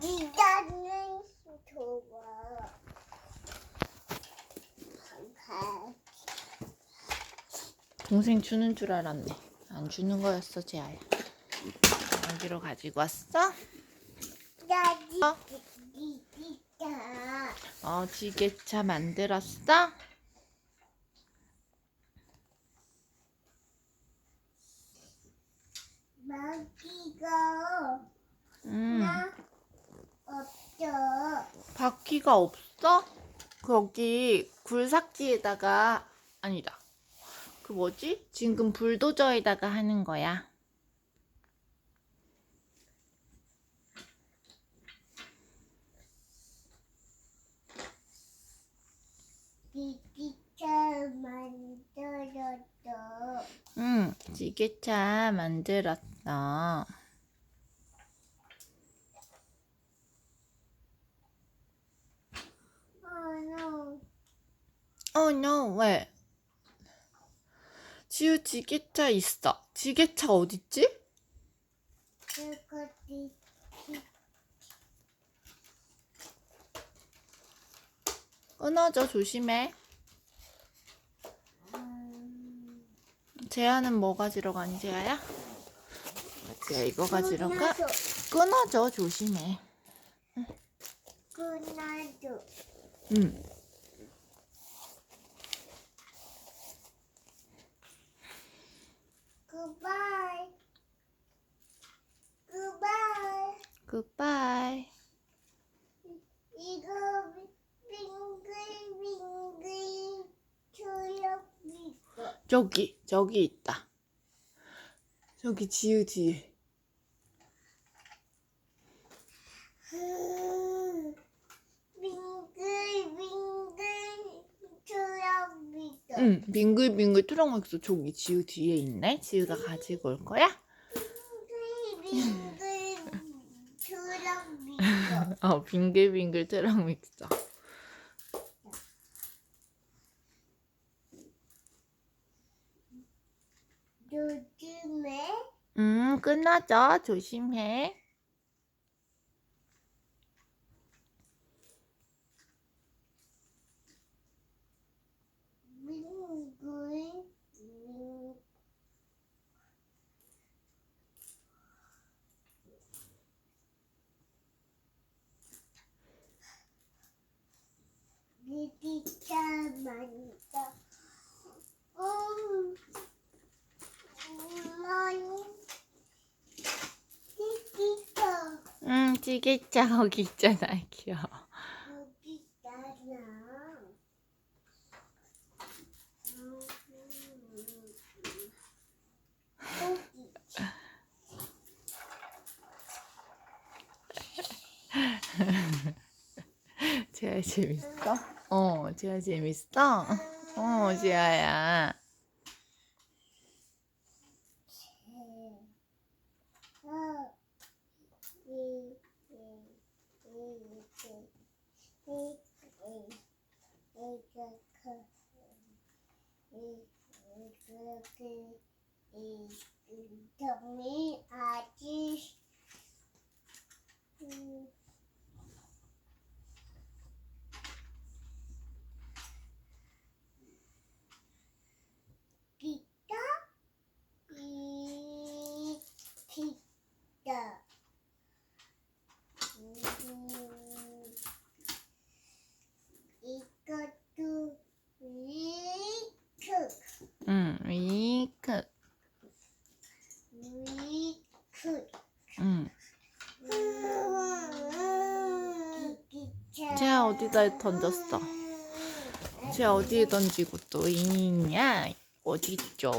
니가는 좋아. 가. 동생 주는 줄 알았네. 안 주는 거였어, 재아야. 여기로 가지고 왔어? 어? 어, 지게차 만들었어? 먹이가 응. 나 없어. 바퀴가 없어? 거기 굴삭지에다가 아니다. 그 뭐지? 지금 불도저에다가 하는 거야. 니기가 만들었어. 응, 지게차 만들었어. 어너 어, no, 왜? 지우 지게차 있어. 지게차 어딨지? 끊어져, 조심해. 음, 재아는 뭐 가지러 가니, 재아야? 재아 이거 가지러 가? 끊어져, 조심해. 끝나죠. 응. Goodbye. Goodbye. 굿바이. 이거 빙글빙글 초록이고 저기, 저기 있다. 저기 지우 뒤에. 빙글빙글 초록이고 응, 빙글빙글 트렁맥스 저기 지우 뒤에 있네. 지우가 가지고 올 거야? 어, 빙글빙글 트렁맥스. 요즘에 음, 끊어져. 조심해. 빙글 미기차 만다 음, 많이 미기차 응, 지게차 거기 있잖아. 귀여워. 여기 있잖아. 재아 재밌어? 어, 재아 재밌어? 어, 재아야. 이아직 음, 기타 이 기타 음, 이것도 위크 응, 위크. 위크 응. 기차 재아 어디다 던졌어? 재아 어디에 던지고 또 있냐? 어디 있죠?